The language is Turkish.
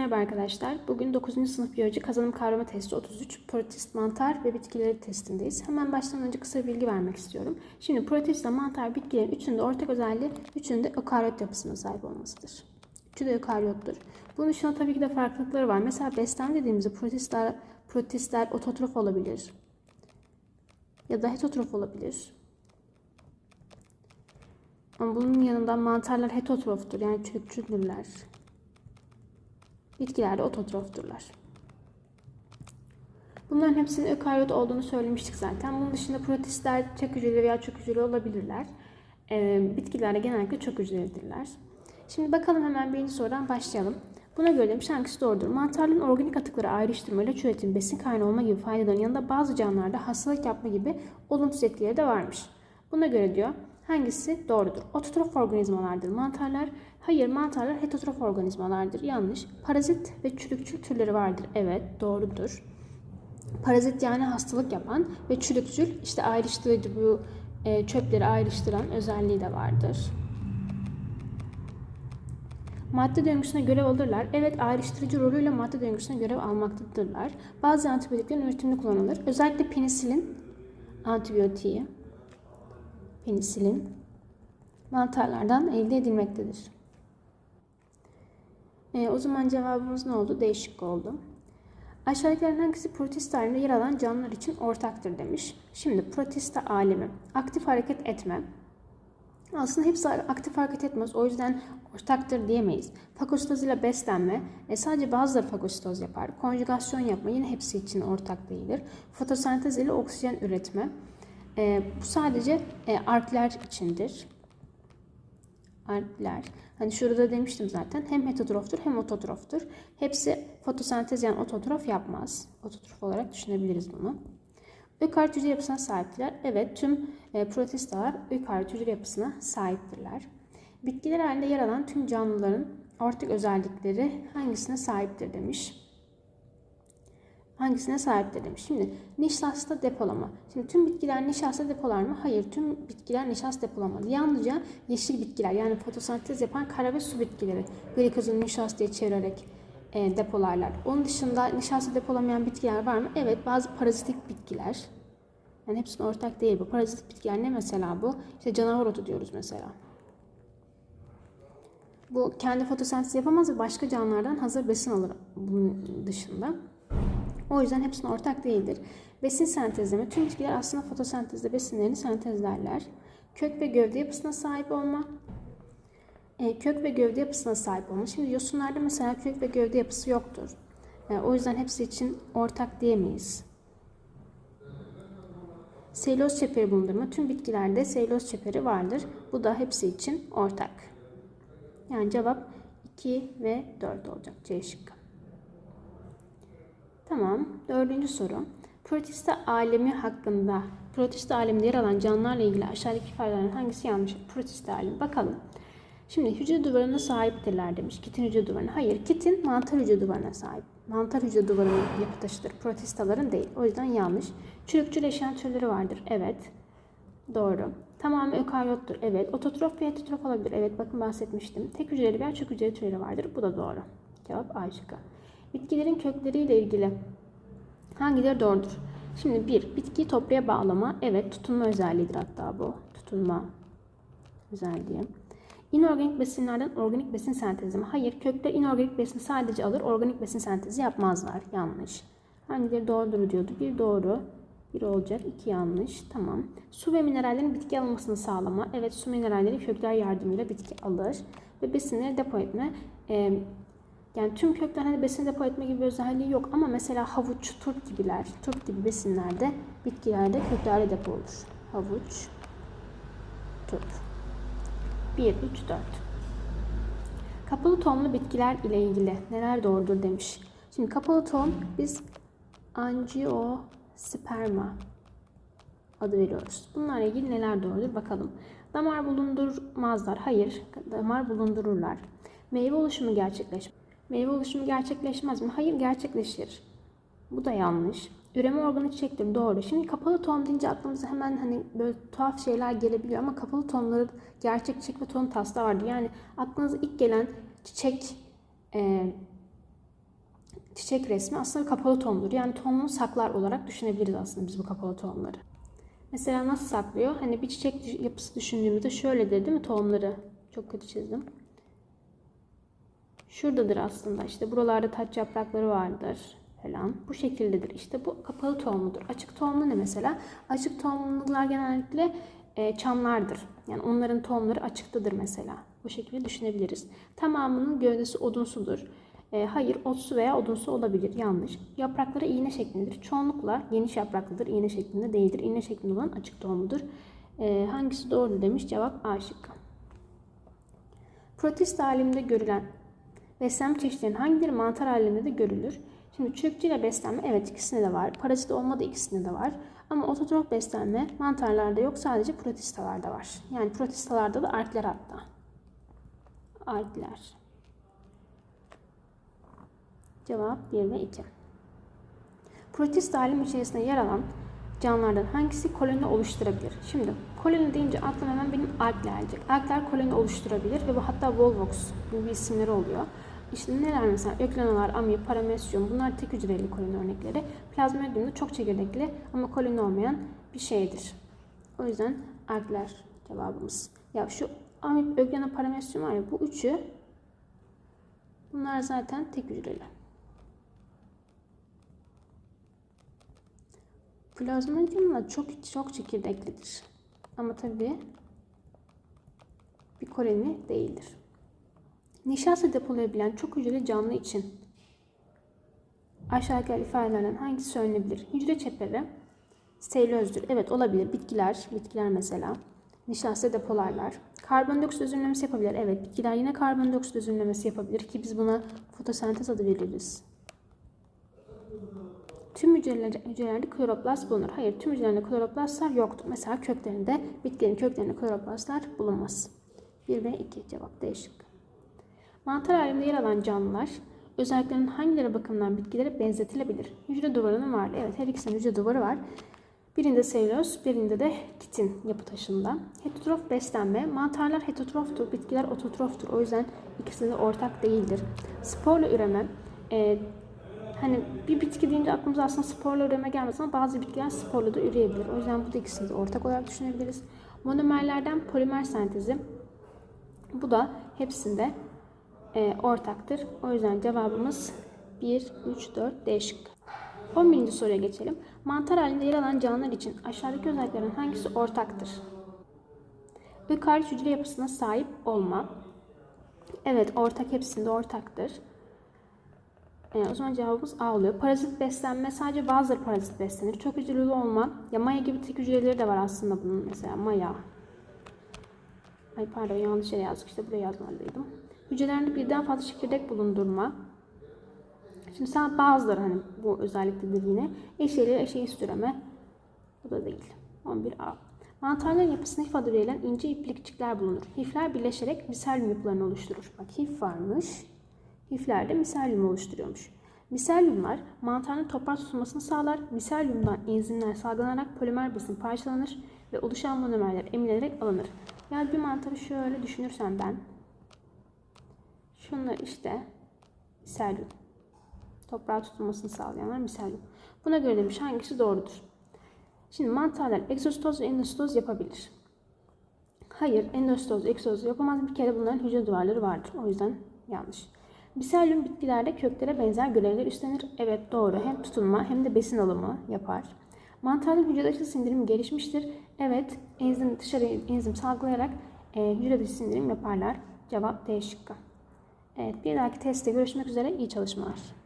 merhaba arkadaşlar. Bugün 9. sınıf biyoloji kazanım kavrama testi 33 protist mantar ve bitkileri testindeyiz. Hemen başlamadan önce kısa bir bilgi vermek istiyorum. Şimdi protist ile mantar bitkilerin üçünde ortak özelliği üçünde ökaryot yapısına sahip olmasıdır. Üçü de ökaryottur. Bunun dışında tabii ki de farklılıkları var. Mesela beslen dediğimizde protistler, protistler ototrof olabilir. Ya da heterotrof olabilir. Ama bunun yanında mantarlar heterotroftur yani çöpçüdürler. Bitkiler de ototrofturlar. Bunların hepsinin ökaryot olduğunu söylemiştik zaten. Bunun dışında protistler tek hücreli veya çok hücreli olabilirler. Ee, bitkiler de genellikle çok hücrelidirler. Şimdi bakalım hemen birinci sorudan başlayalım. Buna göre demiş hangisi doğrudur? Mantarların organik atıkları ayrıştırma, ilaç üretim, besin kaynağı olma gibi faydaların yanında bazı canlılarda hastalık yapma gibi olumsuz etkileri de varmış. Buna göre diyor hangisi doğrudur? Ototrof organizmalardır mantarlar. Hayır mantarlar heterotrof organizmalardır. Yanlış. Parazit ve çürükçül türleri vardır. Evet doğrudur. Parazit yani hastalık yapan ve çürükçül işte ayrıştırıcı bu e, çöpleri ayrıştıran özelliği de vardır. Madde döngüsüne görev alırlar. Evet ayrıştırıcı rolüyle madde döngüsüne görev almaktadırlar. Bazı antibiyotiklerin üretiminde kullanılır. Özellikle penisilin antibiyotiği, penisilin mantarlardan elde edilmektedir. E, o zaman cevabımız ne oldu? Değişik oldu. Aşağıdakilerin hangisi protista halinde yer alan canlılar için ortaktır demiş. Şimdi protista alemi. Aktif hareket etme. Aslında hepsi aktif hareket etmez. O yüzden ortaktır diyemeyiz. Fagostoz ile beslenme. E sadece bazıları fagostoz yapar. Konjugasyon yapma yine hepsi için ortak değildir. Fotosentez ile oksijen üretme. E, bu sadece e, arkler içindir. Arkler. Hani şurada demiştim zaten hem heterotroftur hem ototroftur. Hepsi fotosentez yani ototrof yapmaz. Ototrof olarak düşünebiliriz bunu. Ökaryot hücre yapısına sahiptirler. Evet tüm e, protistalar ökaryot hücre yapısına sahiptirler. Bitkiler halinde yer alan tüm canlıların ortak özellikleri hangisine sahiptir demiş. Hangisine sahiptir demiş. Şimdi nişasta depolama. Şimdi tüm bitkiler nişasta depolar mı? Hayır tüm bitkiler nişasta depolamadı. Yalnızca yeşil bitkiler yani fotosentez yapan kara ve su bitkileri glikozunu nişastaya çevirerek e, depolarlar. Onun dışında nişasta depolamayan bitkiler var mı? Evet bazı parazitik bitkiler. Yani hepsinin ortak değil bu. Parazitik bitkiler ne mesela bu? İşte canavar otu diyoruz mesela. Bu kendi fotosentez yapamaz ve başka canlılardan hazır besin alır bunun dışında. O yüzden hepsinin ortak değildir. Besin sentezleme. Tüm bitkiler aslında fotosentezde besinlerini sentezlerler. Kök ve gövde yapısına sahip olma. E, kök ve gövde yapısına sahip olma. Şimdi yosunlarda mesela kök ve gövde yapısı yoktur. E, o yüzden hepsi için ortak diyemeyiz. Selüloz çeperi bulundurma. Tüm bitkilerde selüloz çeperi vardır. Bu da hepsi için ortak. Yani cevap 2 ve 4 olacak. C şıkkı. Tamam. Dördüncü soru. Protista alemi hakkında, protista aleminde yer alan canlılarla ilgili aşağıdaki ifadelerin hangisi yanlış? Protista alemi. Bakalım. Şimdi hücre duvarına sahiptirler demiş. Kitin hücre duvarına. Hayır. Kitin mantar hücre duvarına sahip. Mantar hücre duvarının yapı taşıdır. Protistaların değil. O yüzden yanlış. Çürükçül yaşayan türleri vardır. Evet. Doğru. Tamamı ökaryottur. Evet. Ototrof ve heterotrof olabilir. Evet. Bakın bahsetmiştim. Tek hücreli veya çok hücreli türleri vardır. Bu da doğru. Cevap A şıkkı. Bitkilerin kökleriyle ilgili hangileri doğrudur? Şimdi bir, bitkiyi toprağa bağlama. Evet, tutunma özelliğidir hatta bu. Tutunma özelliği. İnorganik besinlerden organik besin sentezi mi? Hayır, kökler inorganik besin sadece alır, organik besin sentezi yapmazlar. Yanlış. Hangileri doğrudur diyordu. Bir doğru, bir olacak, iki yanlış. Tamam. Su ve minerallerin bitki alınmasını sağlama. Evet, su mineralleri kökler yardımıyla bitki alır. Ve besinleri depo etme. Ee, yani tüm kökler hani besin depo etme gibi bir özelliği yok ama mesela havuç, turp gibiler, turp gibi besinlerde bitkilerde köklerde depo olur. Havuç, turp. 1, 3, 4. Kapalı tohumlu bitkiler ile ilgili neler doğrudur demiş. Şimdi kapalı tohum biz angiosperma adı veriyoruz. Bunlarla ilgili neler doğrudur bakalım. Damar bulundurmazlar. Hayır, damar bulundururlar. Meyve oluşumu gerçekleşmez. Meyve oluşumu gerçekleşmez mi? Hayır gerçekleşir. Bu da yanlış. Üreme organı çiçektir. Doğru. Şimdi kapalı tohum deyince aklımıza hemen hani böyle tuhaf şeyler gelebiliyor ama kapalı tohumları gerçek çiçek ve tohum tasla vardı. Yani aklınıza ilk gelen çiçek e, çiçek resmi aslında kapalı tohumdur. Yani tohumunu saklar olarak düşünebiliriz aslında biz bu kapalı tohumları. Mesela nasıl saklıyor? Hani bir çiçek yapısı düşündüğümüzde şöyledir değil mi tohumları? Çok kötü çizdim. Şuradadır aslında işte buralarda taç yaprakları vardır falan. Bu şekildedir. İşte bu kapalı tohumludur. Açık tohumlu ne mesela? Açık tohumlular genellikle e, çamlardır. Yani onların tohumları açıktadır mesela. Bu şekilde düşünebiliriz. Tamamının gövdesi odunsudur. E, hayır, otsu veya odunsu olabilir. Yanlış. Yaprakları iğne şeklindedir. Çoğunlukla geniş yapraklıdır. İğne şeklinde değildir. İğne şeklinde olan açık tohumludur. E, hangisi doğru demiş? Cevap A şıkkı. Protist halinde görülen beslenme çeşitlerinin hangileri mantar halinde de görülür? Şimdi çöpçüyle beslenme evet ikisinde de var. Parazit olmadı ikisinde de var. Ama ototrof beslenme mantarlarda yok sadece protistalarda var. Yani protistalarda da artler hatta. Artler. Cevap 1 ve 2. Protist alim içerisinde yer alan canlılardan hangisi koloni oluşturabilir? Şimdi koloni deyince aklıma hemen benim algler gelecek. Algler koloni oluşturabilir ve bu hatta Volvox gibi isimleri oluyor. İşte neler mesela öklenolar, amip, paramesyum bunlar tek hücreli koloni örnekleri. Plazmodium da çok çekirdekli ama koloni olmayan bir şeydir. O yüzden algler cevabımız. Ya şu amip, ökleno, paramesyum var ya bu üçü bunlar zaten tek hücreli. Plazmodium da çok çok çekirdeklidir. Ama tabii bir koloni değildir. Nişasta depolayabilen çok hücreli canlı için aşağıdaki ifadelerden hangisi söylenebilir? Hücre çeperi selülozdür. Evet olabilir. Bitkiler, bitkiler mesela nişasta depolarlar. Karbondioksit özümlemesi yapabilir. Evet bitkiler yine karbondioksit özümlemesi yapabilir ki biz buna fotosentez adı veririz. Tüm hücrelerde, hücrelerde kloroplast bulunur. Hayır, tüm hücrelerde kloroplastlar yoktur. Mesela köklerinde, bitkilerin köklerinde kloroplastlar bulunmaz. 1 ve 2 cevap değişik. Mantar halinde yer alan canlılar özelliklerinin hangileri bakımından bitkilere benzetilebilir? Hücre duvarının var. Evet, her ikisinin hücre duvarı var. Birinde selüloz, birinde de kitin yapı taşından. Heterotrof beslenme. Mantarlar heterotroftur, bitkiler ototroftur. O yüzden ikisi de ortak değildir. Sporla üreme. E, hani bir bitki deyince aklımıza aslında sporla üreme gelmez ama bazı bitkiler sporla da üreyebilir. O yüzden bu da ikisini de ortak olarak düşünebiliriz. Monomerlerden polimer sentezi. Bu da hepsinde e, ortaktır. O yüzden cevabımız 1, 3, 4 D şıkkı. 11. soruya geçelim. Mantar halinde yer alan canlılar için aşağıdaki özelliklerin hangisi ortaktır? Ökaryot hücre yapısına sahip olma. Evet ortak hepsinde ortaktır. E, o zaman cevabımız A oluyor. Parazit beslenme sadece bazıları parazit beslenir. Çok hücreli olma. Ya maya gibi tek hücreleri de var aslında bunun mesela maya. Ay pardon yanlış yere yazdık işte buraya yazmalıydım. Hücrelerinde birden fazla çekirdek bulundurma. Şimdi sen bazıları hani bu özelliktedir yine. Eşeli, eşeği süreme. Bu da değil. 11A. Mantarların yapısına ifade verilen ince iplikçikler bulunur. Hifler birleşerek miselyum yapılarını oluşturur. Bak hif varmış. Hifler de miselyum oluşturuyormuş. Miselyumlar mantarın toprak tutulmasını sağlar. Miselyumdan enzimler salgılanarak polimer besin parçalanır ve oluşan monomerler emilerek alınır. Yani bir mantarı şöyle düşünürsen ben. Şunlar işte miselyum. Toprağa tutulmasını sağlayanlar miselyum. Buna göre demiş hangisi doğrudur? Şimdi mantarlar egzostoz ve endostoz yapabilir. Hayır, endostoz, egzostoz yapamaz. Bir kere bunların hücre duvarları vardır. O yüzden yanlış. Miselyum bitkilerde köklere benzer görevler üstlenir. Evet doğru. Hem tutunma hem de besin alımı yapar. Mantarların hücre dışı sindirimi gelişmiştir. Evet enzim dışarı enzim salgılayarak e, hücre dışı sindirim yaparlar. Cevap D şıkkı. Evet bir dahaki testte görüşmek üzere. İyi çalışmalar.